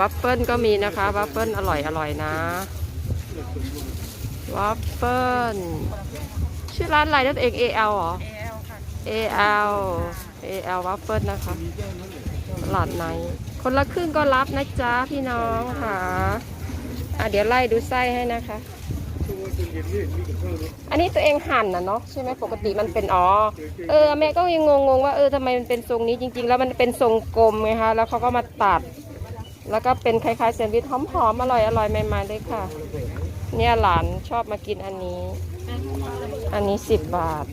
วัฟเฟิลก็มีนะคะวัฟเฟิลอร่อยอร่อยนะวัฟเฟิลชื่อร้านอะไรนั่นเอง AL หรอ AL AL วัฟเฟิลนะคะตลาดใน คนละครึ่งก็รับนะจ๊ะพี่น้องค่ะอะ เดี๋ยวไล่ดูไส้ให้นะคะ อันนี้ตัวเองหั่นนะเนาะใช่ไหมปกติมันเป็นอ๋อเออแม่ก็ยังงงๆว่าเออทำไมมันเป็นทรงนี้จริง ๆ แล้วมันเป็นทรงกลมไงคะแล้วเขาก็มาตัด แล้วก็เป็นคล้ายๆแซนด์วิชหอมๆอร่อยอร่อยใหม่ๆเลยค่ะ เนี่ยหลานชอบมากินอันนี้ อันนี้สิบบาท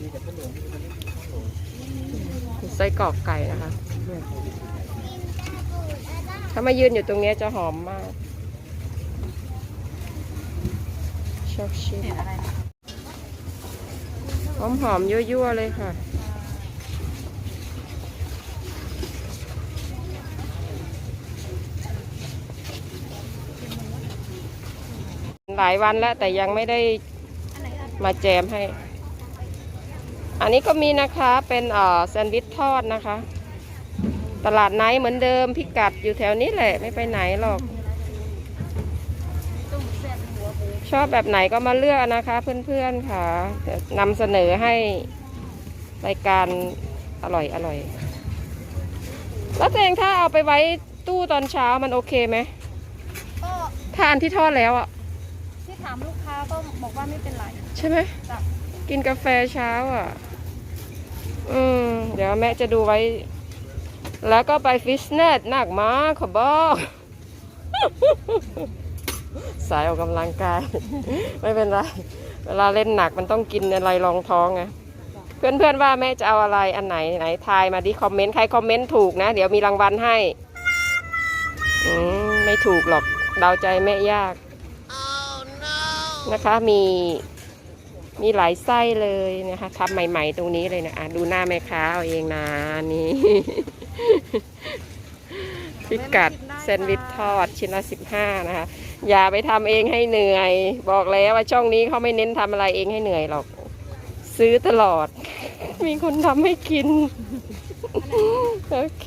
ไส้กรอกไก่นะคะ ถ้ามายืนอยู่ตรงนี้จะหอมมากชอบชิมหอมๆยั่วๆเลยค่ะ หลายวันแล้ว แต่ยังไม่ได้มาแจมให้ อันนี้ก็มีนะคะเป็นเอ่อแซนด์วิชทอดนะคะ ตลาดไนท์เหมือนเดิมพิกัดอยู่แถวนี้แหละไม่ไปไหนหรอก ชอบแบบไหนก็มาเลือกนะคะ เพื่อนๆค่ะเดี๋ยวนำเสนอให้รายการอร่อยอร่อยแล้วตัวเองถ้าเอาไปไว้ตู้ตอนเช้ามันโอเคไหมก็ทานที่ทอดแล้วอะที่ ถามลูกค้าก็บอกว่าไม่เป็นไรใช่ไหมจ้ะกินกาแฟเช้าอะ อืม เดี๋ยวแม่จะดูไว้ แล้วก็ไปฟิตเนสหนักมากขอบอก สายออกกำลังกาย ไม่เป็นไร เวลาเล่นหนักมันต้องกินอะไรรองท้องไงเพื่อนๆว่าแม่จะเอาอะไรอันไหนไหนทายมาดิคอมเมนต์ใครคอมเมนต์ถูกนะ เดี๋ยวมีรางวัลให้ อืม ไม่ถูกหรอกเดาใจแม่ยาก นะคะมีมีหลายไส้เลยนะคะทำใหม่ ๆ ตรงนี้เลยนะอะดูหน้าแม่ค้าเอาเองนะนี่พิกัดแซนด์วิชทอดชิ้นละสิบห้านะคะ อย่าไปทำเองให้เหนื่อย บอกแล้วว่าช่องนี้เขาไม่เน้นทำอะไรเองให้เหนื่อยหรอก ซื้อตลอด มีคนทำให้กิน โอเค